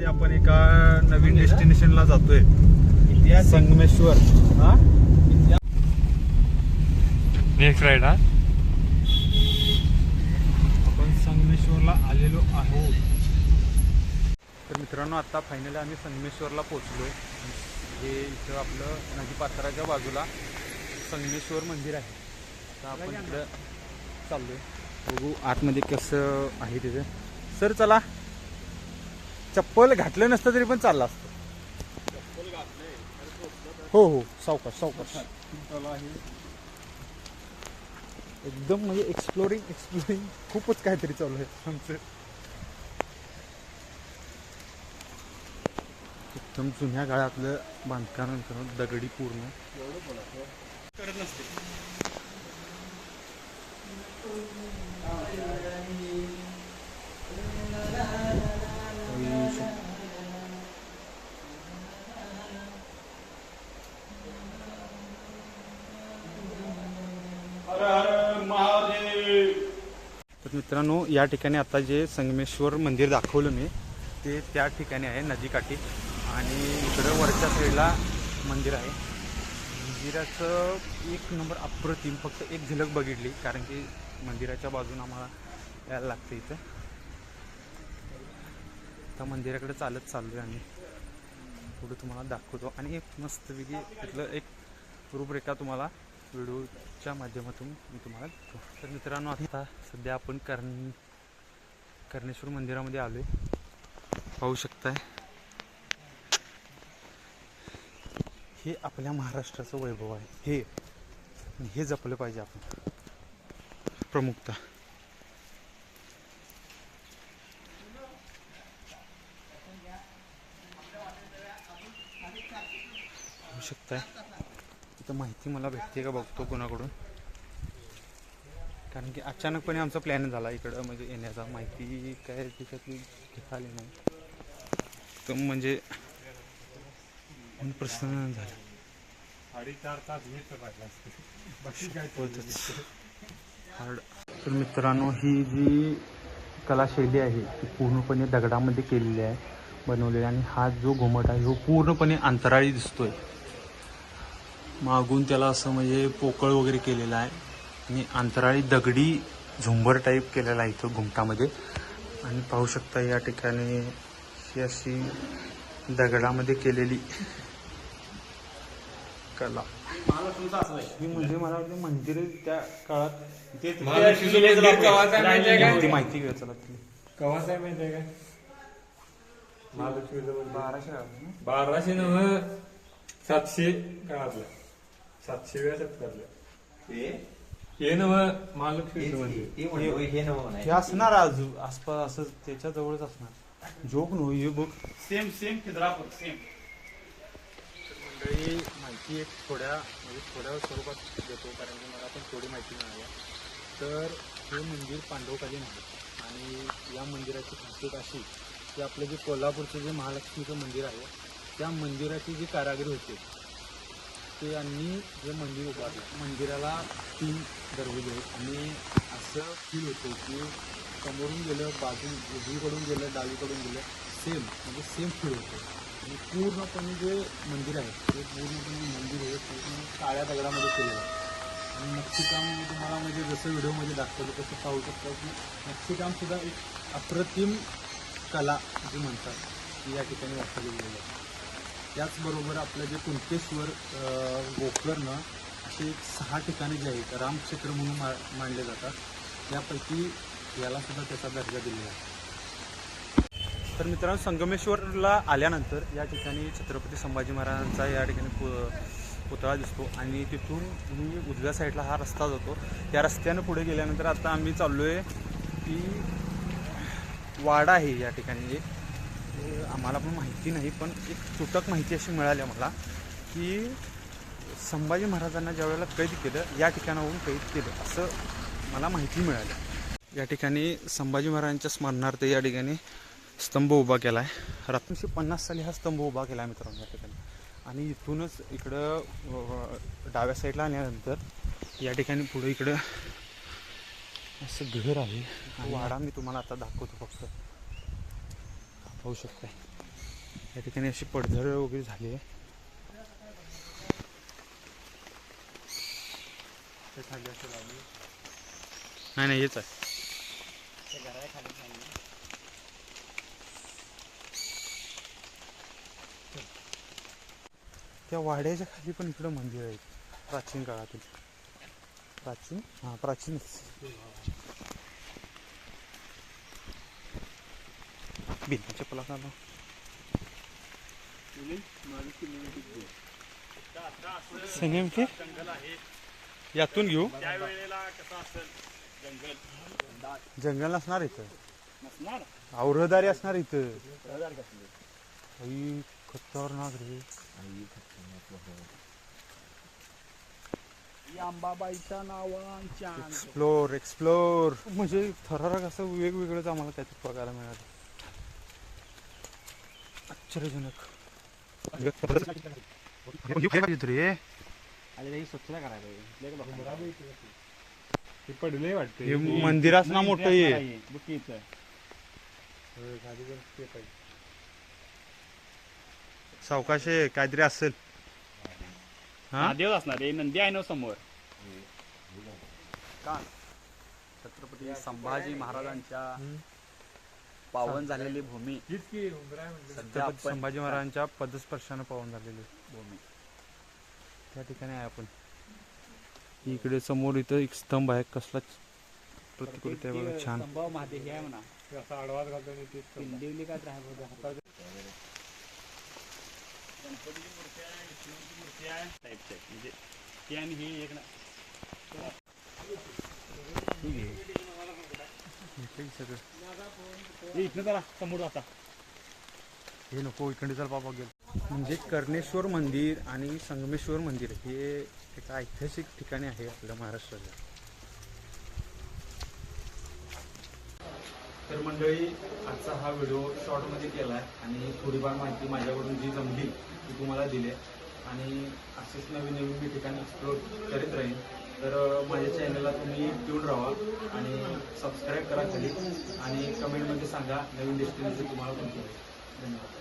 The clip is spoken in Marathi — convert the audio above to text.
मध्ये आपण एका नवीन डेस्टिनेशनला जातोय. संगमेश्वर. हा? नेक्स्ट राईड हा. आपण संगमेश्वरला आलेलो आहोत. तर मित्रांनो आता फायनली आम्ही संगमेश्वरला पोहोचलोय. हे इथं आपलं नदीपात्राच्या बाजूला संगमेश्वर मंदिर आहे. तर आपण इकडं चाललोय. बघू आतमध्ये कसं आहे तिथे. सर चला. चप्पल घातलं नसतं तरी पण चाललं असतं. हो हो सावकाश सावकाश. एकदम म्हणजे एक्सप्लोरिंग एक्सप्लोरिंग खूपच काहीतरी चालू आहे आमचं. एकदम जुन्या काळातलं बांधकाम करून दगडी पूर्ण. करत नसते. मित्रांनो या ठिकाणी आता जे संगमेश्वर मंदिर दाखवलं मी ते त्या ठिकाणी आहे नदीकाठी आणि इकडं वरच्या साईडला मंदिर आहे. मंदिराचं एक नंबर अप्रतिम फक्त एक झलक बघितली कारण की मंदिराच्या बाजून आम्हाला यायला लागतं इथं. त्या मंदिराकडे चालत चाललो आहे आम्ही. पुढे तुम्हाला दाखवतो. आणि एक मस्तपैकी तिथलं एक रूपरेखा तुम्हाला व्हिडिओच्या माध्यमातून मी तुम्हाला तर मित्रांनो आता सध्या आपण कर्ण कर्णेश्वर मंदिरामध्ये आलोय. पाहू शकताय. हे आपल्या महाराष्ट्राचं वैभव आहे. हे हे जपलं पाहिजे आपण. प्रमुखता. शकताय. तर माहिती मला भेटते का बघतो कोणाकडून? कारण की अचानकपणे आमचा प्लॅन झाला इकडं म्हणजे येण्याचा. माहिती काय त्याच्यातली घेता आली नाही. तर म्हणजे प्रसन्न झालं. तर मित्रांनो ही जी कलाशैली आहे ती पूर्णपणे दगडामध्ये केलेली आहे बनवलेली आणि हा जो घुमट आहे तो पूर्णपणे अंतराळी दिसतोय. मागून त्याला असं म्हणजे पोकळ वगैरे केलेलं आहे. आणि अंतराळी दगडी झुंबर टाईप केलेला आहे इथं घुमटामध्ये. आणि पाहू शकता या ठिकाणी ही अशी दगडामध्ये केलेली कला. ही म्हणजे मला वाटतं मंदिर त्या काळात. ती माहिती घ्या चला ती. कवाच आहे माहिती आहे का? बाराशे? बाराशे नव सातशे काळातलं. शतकातलं हे नव महालक्ष्मीचं मंदिर हे असणार आज आसपास असं त्याच्या जवळच असणार जोक नो हे बघ सेम सेम खिद्रापूर सेम मंडळी माहिती एक थोड्या म्हणजे थोड्या स्वरूपात देतो कारण की मला पण थोडी माहिती मिळाली आहे. तर हे मंदिर पांडवकालीन आहे आणि या मंदिराची खासियत अशी की आपलं जे कोल्हापूरचं जे महालक्ष्मीचं मंदिर आहे त्या मंदिराची जी कारागिरी होते ते यांनी जे मंदिर उभारलं मंदिराला तीन दरवाजे आहेत. आणि असं फील होतं की समोरून गेलं बाजू उजवीकडून गेलं डावीकडून गेलं सेम म्हणजे सेम फील होतं. आणि पूर्णपणे जे मंदिर आहे ते पूर्णपणे मंदिर आहे पूर्ण काळ्या दगडामध्ये केलेलं आहे. आणि नक्षीकाम मी तुम्हाला म्हणजे जसं व्हिडिओमध्ये दाखवलं तसं पाहू शकता की नक्षीकामसुद्धा एक अप्रतिम कला जी म्हणतात ती या ठिकाणी दाखवली गेलेली आहे. त्याचबरोबर आपलं जे कुंकेश्वर गोकर्ण असे एक सहा ठिकाणे जे आहेत रामक्षेत्र म्हणून मा मानले जातात. त्यापैकी याला सुद्धा त्याचा दर्जा दिलेला आहे. तर मित्रांनो संगमेश्वरला आल्यानंतर या ठिकाणी छत्रपती संभाजी महाराजांचा या ठिकाणी पु पुतळा दिसतो आणि तिथून मी उजव्या साईडला हा रस्ता जातो. त्या रस्त्यानं पुढे गेल्यानंतर आता आम्ही चाललो आहे की वाडा आहे या ठिकाणी. एक ते आम्हाला पण माहिती नाही पण एक तुटक माहिती अशी मिळाली आम्हाला की संभाजी महाराजांना ज्या वेळेला कैद केलं या ठिकाणावरून कैद केलं असं मला माहिती मिळाली. या ठिकाणी संभाजी महाराजांच्या स्मरणार्थ या ठिकाणी स्तंभ उभा केला आहे एकोणीसशे पन्नास साली हा स्तंभ उभा केला आहे मित्रांनो या ठिकाणी. आणि इथूनच इकडं डाव्या साईडला आल्यानंतर या ठिकाणी पुढे इकडं असं घर आहे. वाडा मी तुम्हाला आता दाखवतो फक्त. पाहू शकताय या ठिकाणी अशी पडझड वगैरे झाली आहे. नाही नाही हेच आहे. त्या वाड्याच्या खाली पण इकडं मंदिर आहे प्राचीन काळातील. प्राचीन? हां प्राचीनच. बिना चपला का लाव? नेमके जंगल आहे यातून घेऊ त्यावेळेला कसं असेल जंगल जंगल असणार इथं. नसणार? औरदारी असणार इथं. आई खतरनाक रे. अंबाबाईच्या नावांच्या एक्सप्लोर एक्सप्लोर म्हणजे थरारक असं वेगवेगळंच आम्हाला काहीतरी बघायला मिळालं. आश्चर्यजनक रे अरे स्वच्छता करायला ते पडले वाटते हे मंदिराच ना मोठं ते पाहिजे सावकाश आहे, काहीतरी असेल हा देव असणार आहे नंदी आहे ना समोर का छत्रपती संभाजी महाराजांच्या पावन झालेली भूमी. म्हणजे. सध्या छत्रपती आपण संभाजी महाराजांच्या पदस्पर्शानं पाहून झालेले भूमी. त्या ठिकाणी आहे आपण. इकडे समोर इथं एक स्तंभ आहे. कसलाच प्रतिकृती आहे बघा छान. संभाव महादेव हे आहे म्हणा. पिंडिवली हातात म्हणजे ती आणि ही एक ना सगळं इथनं जरा समोर आता. हे नको इकडे चल बाबा गेल. म्हणजे कर्णेश्वर मंदिर आणि संगमेश्वर मंदिर हे एक ऐतिहासिक ठिकाणी आहे आपल्या महाराष्ट्राच्या. तर मंडळी आजचा हा व्हिडिओ शॉर्टमध्ये केला आहे आणि थोडीफार माहिती माझ्याकडून जी जमली ती तुम्हाला दिली आहे. आणि असेच नवीन नवीन मी ठिकाणी एक्सप्लोर करीत राहीन तर माझ्या चॅनलला तुम्ही ट्यून राहा आणि सबस्क्राईब करा खाली आणि कमेंटमध्ये सांगा नवीन डेस्टिनेशन तुम्हाला कोणती धन्यवाद.